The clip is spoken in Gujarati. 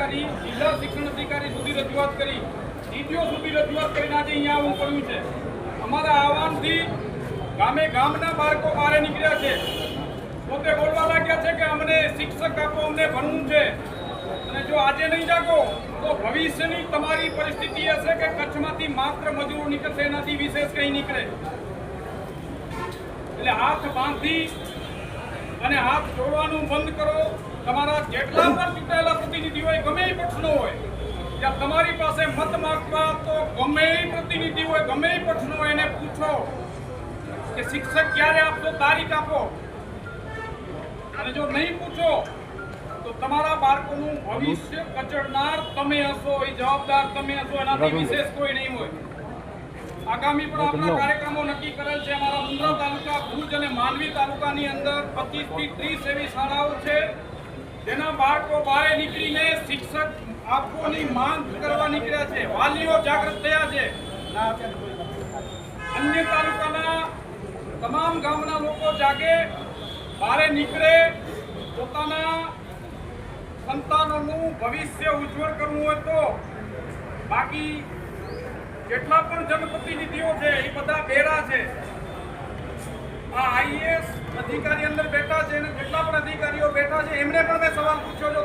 અધિકારી, જિલ્લા શિક્ષણ અધિકારી સુધી રજૂઆત કરી. ડીટીઓ સુધી રજૂઆત કરીને આજે અહીંયા આવવું પડ્યું છે. અમારા આહવાનથી ગામે ગામના બાળકો બહાર નીકળ્યા છે. પોતે બોલવા લાગ્યા છે કે અમને શિક્ષક આપો, અમને ભણવું છે. અને જો આજે નહીં જાગો, તો ભવિષ્યની તમારી પરિસ્થિતિ હશે કે કચ્છમાંથી માત્ર મજૂરો નીકળશે, એનાથી વિશેષ કંઈ નીકળે. એટલે હાથ બાંધી અને હાથ જોડવાનું બંધ કરો. તમારા જેટલા પણ ચૂંટાયેલા પ્રતિનિધિ હોય ગમે એ પક્ષનો હોય ત્યાં તમારી પાસે મત માગવા તો ગમે એ પ્રતિનિધિ હોય ગમે એ પક્ષનો હોય એને પૂછો કે શિક્ષક ક્યારે આપશો તારીખ આપો. અને જો નહીં પૂછો તો તમારા બાળકોનું ભવિષ્ય કચડનાર તમે હશો એ જવાબદાર તમે હશો એનાથી વિશેષ કોઈ નહીં હોય. આગામી પણ આપણા કાર્યક્રમો નક્કી કરેલ છે. અમારા મુંદ્રા તાલુકા ભુજ અને માંડવી તાલુકાની અંદર 25 થી 30 એવી શાળાઓ છે જેના બાળકો બહાર નીકળીને શિક્ષક આપવાની માંગ કરવા નીકળ્યા છે. વાલીઓ જાગૃત થયા છે. અન્ય તાલુકાના તમામ ગામના લોકો જાગે બહાર નીકળે, પોતાના સંતાનોનું ભવિષ્ય ઉજ્જવળ કરવું હોય તો બાકી જેટલા પણ જનપ્રતિનિધિઓ છે, એ બધા બેરા છે. આ આઈએએસ અધિકારી અંદર બેઠા છે અને જેટલા પણ અધિકારીઓ બેઠા છે, એમને પણ મેં સવાલ પૂછ્યો તમને